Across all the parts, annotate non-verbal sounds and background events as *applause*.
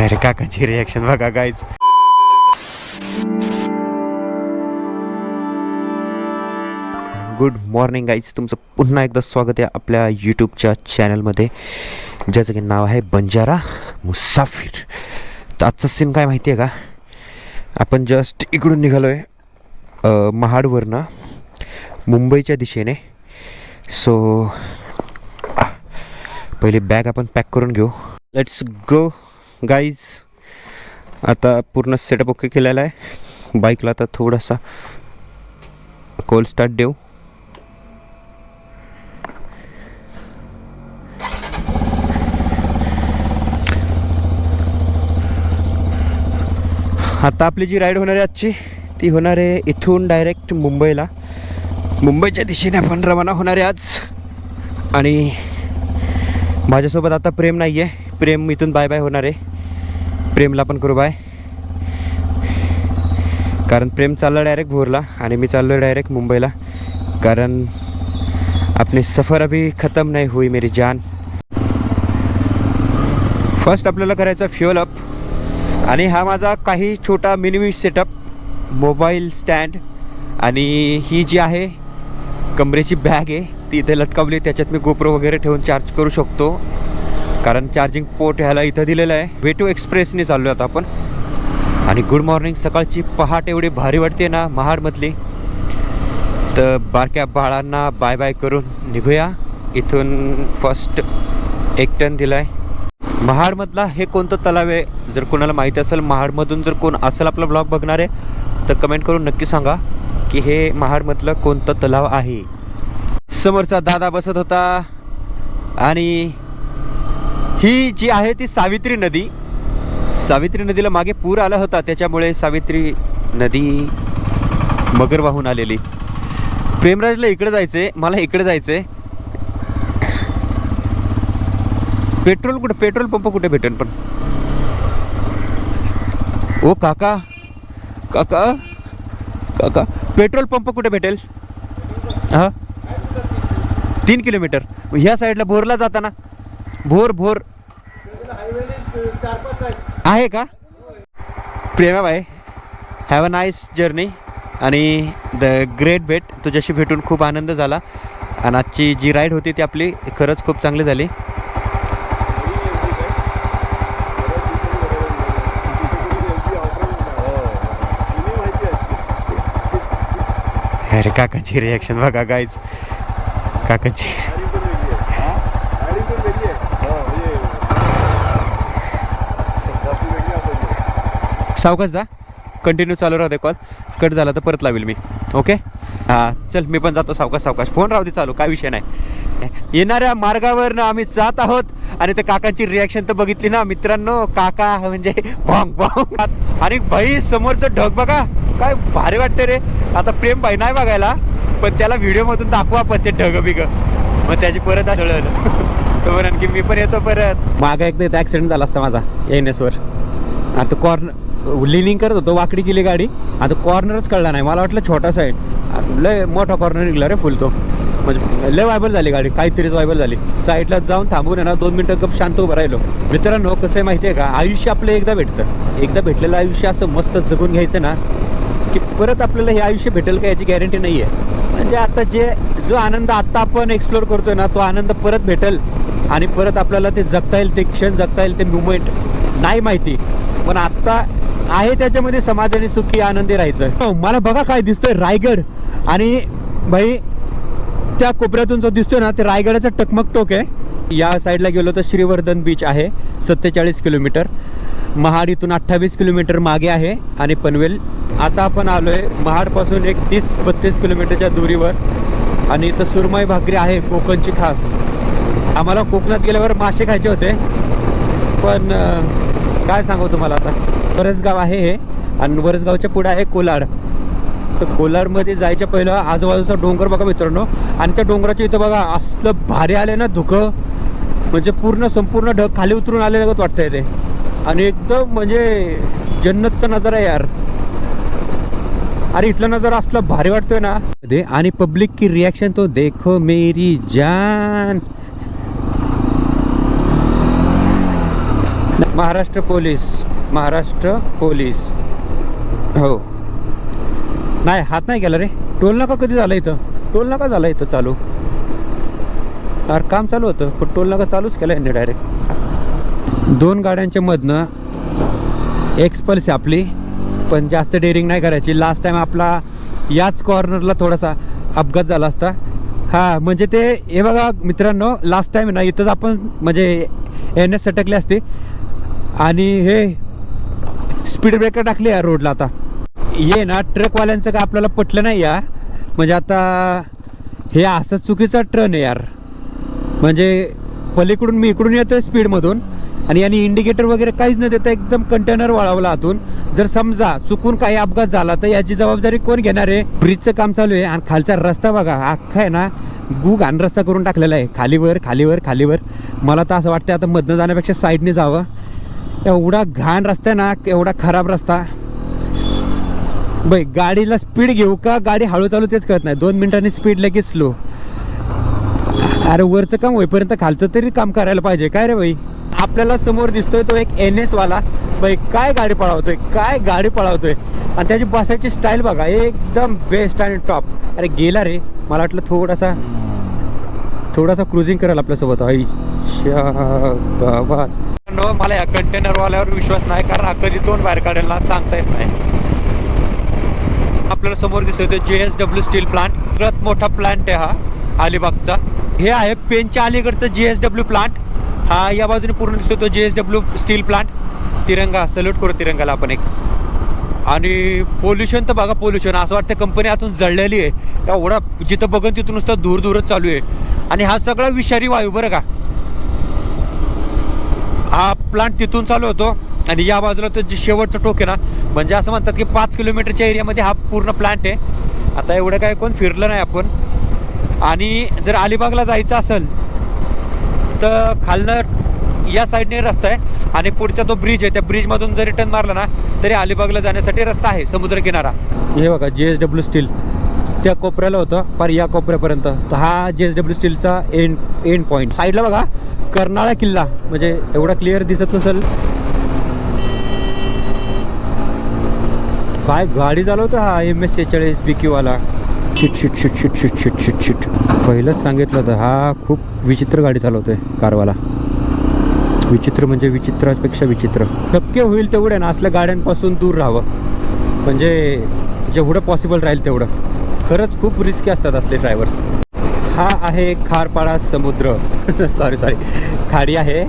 अरे काकाची रिॲक्शन बघा काहीच गुड मॉर्निंग गाईज तुमचं पुन्हा एकदा स्वागत आहे आपल्या यूट्यूबच्या चॅनलमध्ये ज्याचं की नाव आहे बंजारा मुसाफिर. तर आजचं सीन काय माहिती आहे का? आपण जस्ट इकडून निघालो आहे महाडवरनं मुंबईच्या दिशेने. सो पहिले बॅग आपण पॅक करून घेऊ. लेट्स गो गाईज आता पूर्ण सेटअप ओके केलेला आहे. बाईकला आता थोडासा कोल स्टार्ट देऊ. आता आपली जी राईड होणार आहे आजची ती होणार आहे इथून डायरेक्ट मुंबईला. मुंबईच्या दिशेने आपण रवाना होणार आहे आज. आणि माझ्यासोबत आता प्रेम नाही आहे प्रेम इथून बाय बाय होणार आहे. प्रेमला पण करू बाय. कारण प्रेम चाललं डायरेक्ट भोरला आणि मी चाललो डायरेक्ट मुंबईला. कारण आपली सफ़र अभी खतम नाही होई मेरी जान. फर्स्ट आपल्याला करायचा फ्युअल अप आणि हा माझा काही छोटा मिनिमी सेटअप मोबाईल स्टँड आणि ही जी आहे कमरेची बॅग आहे ती इथे लटकावली त्याच्यात मी गोप्रो वगैरे ठेवून चार्ज करू शकतो. कारण चार्जिंग पोर्ट ह्याला इथं दिलेलं आहे. वेटू एक्सप्रेसने चाललो आता आपण. आणि गुड मॉर्निंग सकाळची पहाट एवढी भारी वाटते ना महाडमधली. तर बारक्या बाळांना बाय बाय करून निघूया. इथून फर्स्ट एक टन दिला आहे महाडमधला हे कोणतं तलाव आहे? जर कोणाला माहिती असेल महाडमधून जर कोण असेल आपला ब्लॉग बघणार आहे तर कमेंट करून नक्की सांगा की हे महाडमधलं कोणतं तलाव आहे. समोरचा दादा बसत होता. आणि ही जी आहे ती सावित्री नदी सावित्री नदीला मागे पूर आला होता त्याच्यामुळे सावित्री नदी मगर वाहून आलेली. प्रेमराजला इकडे जायचंय मला इकडे जायचंय. पेट्रोल कुठे पेट्रोल पंप कुठे भेटेल पण? ओ काका काका काका पेट्रोल पंप कुठे भेटेल? हा? तीन किलोमीटर. ह्या साईडला भोरला जाताना. भोर भोर. आहे का? Premabai have a nice journey आणि द ग्रेट भेट तुझ्याशी भेटून खूप आनंद झाला. आणि आजची जी राईड होती ती आपली खरंच खूप चांगली झाली. अरे काकाची रिॲक्शन बघा गाईज काकाची सावकाश जा. कंटिन्यू चालू राहते कॉल कट झाला तर परत लावेल मी. ओके हां चल मी पण जातो सावकाश सावकाश. फोन राहू दे चालू काय विषय नाही. येणाऱ्या मार्गावर आम्ही जात आहोत आणि त्या काकांची रिॲक्शन तर बघितली ना मित्रांनो. काका म्हणजे भॉंग भॉंग. आणि भाई समोरचं ढग बघा. काय भारी वाटते रे. आता प्रेम भाई नाही बघायला पण त्याला व्हिडिओमधून दाखवा पण ते ढग बिग. मग त्याची परत आढळलं तर *laughs* आणखी मी पण येतो परत. मागा एकदा ॲक्सिडेंट झाला असता माझा एन एसवर आता कॉर्नर लिनिंग करत होतो वाकडी केली गाडी. आता कॉर्नरच कळला नाही. मला वाटलं छोटासा आहे. लय मोठा कॉर्नर निघला रे फुल तो. म्हणजे लय वायबल झाली गाडी. काहीतरीच वायबल झाली. साईडला जाऊन थांबून आहे ना दोन मिनटं गप शांत उभं राहिलो. मित्रांनो कसं आहे माहिती आहे का? आयुष्य आपलं एकदा भेटतं. एकदा भेटलेलं आयुष्य असं मस्त जगून घ्यायचं ना की परत आपल्याला हे आयुष्य भेटेल का याची गॅरंटी नाही आहे म्हणजे आता जे जो आनंद आत्ता आपण एक्सप्लोअर करतोय ना तो आनंद परत भेटेल आणि परत आपल्याला ते जगता येईल ते क्षण जगता येईल ते मुवमेंट नाही माहिती. पण आत्ता आहे त्याच्यामध्ये समाधानी सुखी आनंदी राहायचं. हो, मला बघा काय दिसतंय रायगड. आणि भाई त्या कोपऱ्यातून जो दिसतोय ना ते रायगडाचं टकमक टोक आहे. या साईडला गेलो तर श्रीवर्धन बीच आहे सत्तेचाळीस किलोमीटर. महाड इथून अठ्ठावीस किलोमीटर मागे आहे आणि पनवेल. आता आपण आलो आहे महाडपासून एक तीस बत्तीस किलोमीटरच्या दुरीवर. आणि इथं सुरमई भाकरी आहे कोकणची खास. आम्हाला कोकणात गेल्यावर मासे खायचे होते. पण काय सांगू तुम्हाला आता? वरसगाव आहे हे आणि वरसगावच्या पुढे आहे कोलाड. तर कोलाडमध्ये जायच्या पहिलं आजूबाजूचा डोंगर बघा मित्रांनो. आणि त्या डोंगराच्या इथं बघा असलं भारी आले ना धुकं. म्हणजे पूर्ण संपूर्ण ढग खाली उतरून आलेलं वाटतंय ते. आणि एकदम म्हणजे जन्नतचा नजारा आहे यार. अरे इथला नजारा असला भारी वाटतोय ना. दे आणि पब्लिक की रिॲक्शन तो देखो मेरी जान. महाराष्ट्र पोलीस. महाराष्ट्र पोलीस. हो. नाही हात नाही केला रे. टोल नाका कधी झाला इथं? टोल नाका झाला इथं चालू. अरे काम चालू होतं पण टोल नाका चालूच केलं यांनी डायरेक्ट दोन गाड्यांच्या मधनं एक्सपल्स आहे आपली पण जास्त डेअरिंग नाही करायची. लास्ट टाइम आपला याच कॉर्नरला थोडासा अपघात झाला असता. हा म्हणजे ते हे बघा मित्रांनो लास्ट टाइम ना इथंच आपण म्हणजे एन एस सटकले असते. आणि हे स्पीड ब्रेकर टाकले या रोडला आता. ये ना ट्रकवाल्यांचं का आपल्याला पटलं नाही या. म्हणजे आता हे असं चुकीचा ट्रन आहे यार. म्हणजे पलीकडून मी इकडून येतोय स्पीडमधून आणि यांनी इंडिकेटर वगैरे काहीच न देता एकदम कंटेनर वळवला आतून. जर समजा चुकून काही अपघात झाला तर याची जबाबदारी कोण घेणार आहे? ब्रिजचं काम चालू आहे आणि खालचा रस्ता बघा अख्खा आहे ना गु घाण रस्ता करून टाकलेला आहे. खालीवर खालीवर खालीवर. मला तर असं वाटतं आता मधनं जाण्यापेक्षा साईडने जावं. एवढा घाण रस्ता ना एवढा खराब रस्ता. बाई गाडीला स्पीड घेऊ का गाडी हळू चालू तेच कळत नाही. दोन मिनिटांनी स्पीड लगेच स्लो अरे वरचं काम होईपर्यंत खालचं तरी काम करायला पाहिजे. काय रे बाई? आपल्याला समोर दिसतोय तो एक एन एस वाला. बाई काय गाडी पळावतोय काय गाडी पळावतोय. आणि त्याची बसायची स्टाईल बघा एकदम बेस्ट आणि टॉप अरे गेला रे. मला वाटलं थोडासा थोडासा क्रुझिंग करायला आपल्यासोबत. आईच्या गावात. मला या कंटेनरवाल्यावर विश्वास नाही कारण हा कधी तोंड बाहेर काढेल ना सांगता येत नाही. आपल्याला समोर दिसतोय तो J S W steel plant सगळ्यात मोठा प्लांट आहे हा अलिबागचा. हे आहे पेनच्या अलीकडचं जे एस डब्ल्यू प्लांट हा या बाजूने पूर्ण दिसतो तो J S W steel plant तिरंगा सल्यूट करू तिरंगाला आपण एक. आणि पोल्युशन तर बघा पोल्युशन असं वाटतं कंपनी आतून जळलेली आहे. एवढा जिथं बघून तिथून नुसतं दूर दूरच चालू आहे. आणि हा सगळा विषारी वायू बरं का? प्लांट तिथून चालू होतो. आणि या बाजूला तो जे शेवटचं टोक आहे ना म्हणजे असं म्हणतात की पाच किलोमीटरच्या एरियामध्ये हा पूर्ण प्लांट आहे. आता एवढं काय कोण फिरलं नाही आपण. आणि जर अलिबागला जायचं असेल तर खालनं या साईडने रस्ता आहे आणि पुढचा तो ब्रिज आहे. त्या ब्रिजमधून जरी रिटर्न मारला ना तरी अलिबागला जाण्यासाठी रस्ता आहे समुद्रकिनारा. हे बघा जी एस डब्ल्यू स्टील त्या कोपऱ्याला होतं पर या कोपऱ्यापर्यंत. तर हा जे एस डब्ल्यू स्टीलचा एंड एंड पॉईंट साईडला बघा कर्नाळा किल्ला म्हणजे एवढा क्लिअर दिसत नसेल. काय गाडी चालवतो हा एम एस सेहेचाळीस बी वाला. Shit shit shit shit shit shit shit shit पहिलंच सांगितलं होतं हा खूप विचित्र गाडी चालवतोय कारवाला. विचित्र म्हणजे विचित्रापेक्षा विचित्र. शक्य होईल तेवढे ना असल्या गाड्यांपासून दूर राहावं. म्हणजे जेवढं पॉसिबल राहील तेवढं. खरंच खूप रिस्की असतात असले ड्रायव्हर्स हा आहे खारपाडा समुद्र. *laughs* सॉरी सॉरी खाडी आहे.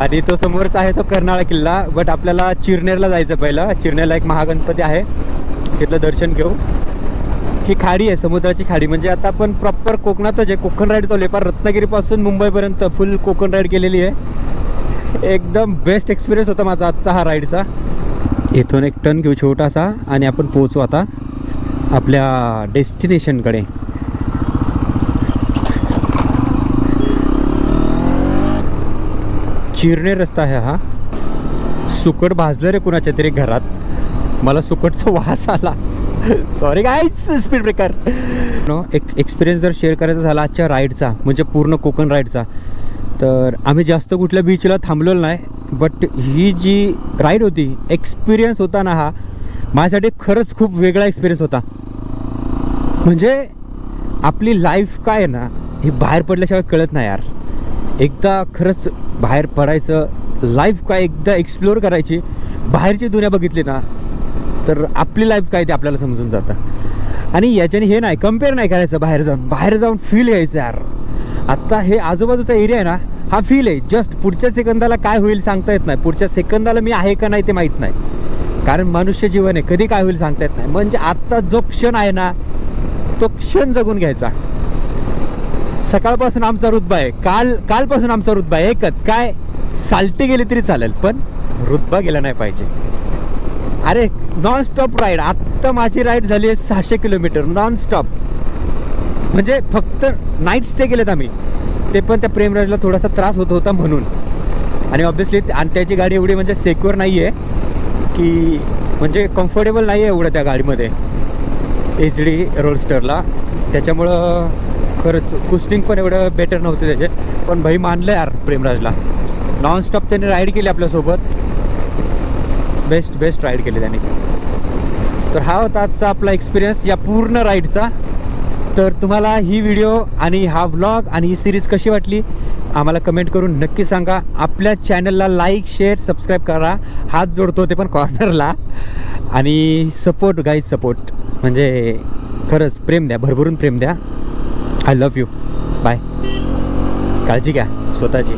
आणि तो समोरचा आहे तो कर्नाळा किल्ला बट आपल्याला चिरनेरला जायचं पहिलं. चिरनेरला एक महागणपती आहे. तिथलं दर्शन घेऊ. ही खाडी आहे समुद्राची खाडी. म्हणजे आता आपण प्रॉपर कोकणातच आहे. कोकण राईड चालू आहे. पण रत्नागिरीपासून मुंबईपर्यंत फुल कोकण राईड केलेली आहे. एकदम बेस्ट एक्सपिरियन्स होता माझा आजचा हा राईडचा इथून एक टर्न घेऊ छोटासा आणि आपण पोहोचू आता. आपल्या डेस्टिनेशनकडे. चिरणे रस्ता आहे हा. सुकट भाजलं रे कुणाच्या तरी घरात. मला सुकटचा वास आला. सॉरी गाईच स्पीड ब्रेकर नो एक एक्सपिरियन्स जर शेअर करायचा झाला आजच्या राईडचा म्हणजे पूर्ण कोकण राईडचा तर आम्ही जास्त कुठल्या बीचला थांबलेलो नाही बट ही जी राईड होती एक्सपिरियन्स होता ना हा माझ्यासाठी खरंच खूप वेगळा एक्सपिरियन्स होता. म्हणजे आपली लाईफ काय आहे ना हे बाहेर पडल्याशिवाय कळत नाही यार. एकदा खरंच बाहेर पडायचं लाईफ काय एकदा एक्सप्लोअर करायची बाहेरची दुनिया बघितली ना तर आपली लाईफ काय ते आपल्याला समजून जातं. आणि याच्याने हे नाही कंपेअर नाही करायचं बाहेर जाऊन. बाहेर जाऊन फील घ्यायचं यार. आत्ता हे आजूबाजूचा एरिया आहे ना हा फील आहे. जस्ट पुढच्या सेकंदाला काय होईल सांगता येत नाही. पुढच्या सेकंदाला मी आहे का नाही ते माहीत नाही. कारण मनुष्य जीवन आहे कधी काय होईल सांगता येत नाही. म्हणजे आत्ता जो क्षण आहे ना तो क्षण जगून घ्यायचा. सकाळपासून आमचा रुतबा आहे. काल कालपासून आमचा रुतबा आहे. एकच. काय? सालटी गेली तरी चालेल पण रुतबा गेला नाही पाहिजे. अरे नॉनस्टॉप राईड आत्ता माझी राईड झाली आहे सहाशे किलोमीटर. नॉनस्टॉप म्हणजे फक्त नाईट स्टे केलेत आम्ही. ते पण त्या प्रेमराजला थोडासा त्रास होत होता म्हणून. आणि ऑब्व्हियसली आणि त्याची गाडी एवढी म्हणजे सेक्युअर नाही आहे की म्हणजे कम्फर्टेबल नाही आहे एवढं त्या गाडीमध्ये. एच डी रोलस्टरला त्याच्यामुळं खरंच कुस्टिंग पण एवढं बेटर नव्हते त्याचे. पण भाई मानलं यार प्रेमराजला. नॉनस्टॉप त्याने राईड केली आपल्यासोबत. बेस्ट बेस्ट राईड केली त्याने. तर हा होता आजचा आपला एक्सपिरियन्स या पूर्ण राईडचा तर तुम्हाला ही व्हिडिओ आणि हा व्लॉग आणि ही सिरीज कशी वाटली? आम्हाला कमेंट करून नक्की सांगा. आपल्या चॅनलला लाईक शेअर सबस्क्राईब करा. हात जोडतो ते पण कॉर्नरला आणि सपोर्ट गाईज सपोर्ट म्हणजे खरंच प्रेम द्या भरभरून प्रेम द्या. आय लव्ह यू बाय काळजी घ्या स्वतःची.